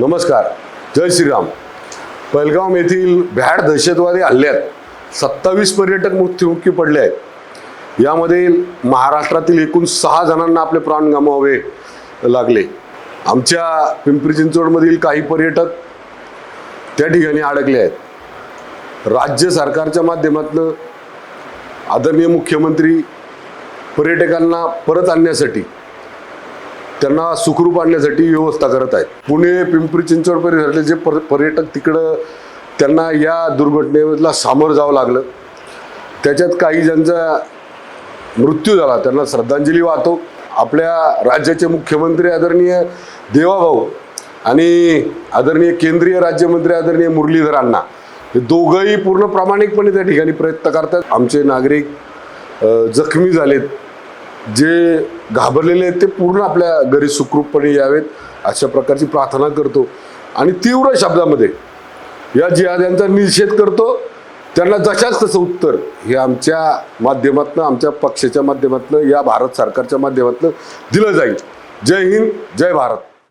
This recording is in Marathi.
नमस्कार जय श्रीराम. पहलगाम येथील भ्याड दहशतवादी हल्ल्यात सत्तावीस पर्यटक मृत्युमुखी पडले आहेत. यामध्ये महाराष्ट्रातील एकूण सहा जणांना आपले प्राण गमावावे लागले. आमच्या पिंपरी चिंचवडमधील काही पर्यटक त्या ठिकाणी अडकले आहेत. राज्य सरकारच्या माध्यमातून आदरणीय मुख्यमंत्री पर्यटकांना परत आणण्यासाठी त्यांना सुखरूप आणण्यासाठी व्यवस्था करत आहेत. पुणे पिंपरी चिंचवड परिसरातले जे पर पर्यटक तिकडं त्यांना या दुर्घटनेला सामोरं जावं लागलं. त्याच्यात काही ज्यांचा मृत्यू झाला त्यांना श्रद्धांजली वाहतो. आपल्या राज्याचे मुख्यमंत्री आदरणीय देवाभाऊ आणि आदरणीय केंद्रीय राज्यमंत्री आदरणीय मुरलीधर अण्णा हे दोघंही पूर्ण प्रामाणिकपणे त्या ठिकाणी प्रयत्न करतात. आमचे नागरिक जखमी झालेत. जे घाबरलेले आहेत ते पूर्ण आपल्या घरी सुखरूपपणे यावेत अशा प्रकारची प्रार्थना करतो. आणि तीव्र शब्दामध्ये या जिहाद्यांचा निषेध करतो. त्यांना जशाच तसं उत्तर. हे आमच्या माध्यमातनं आमच्या पक्षाच्या माध्यमातनं या भारत सरकारच्या माध्यमातनं दिलं जाईल. जय हिंद जय भारत.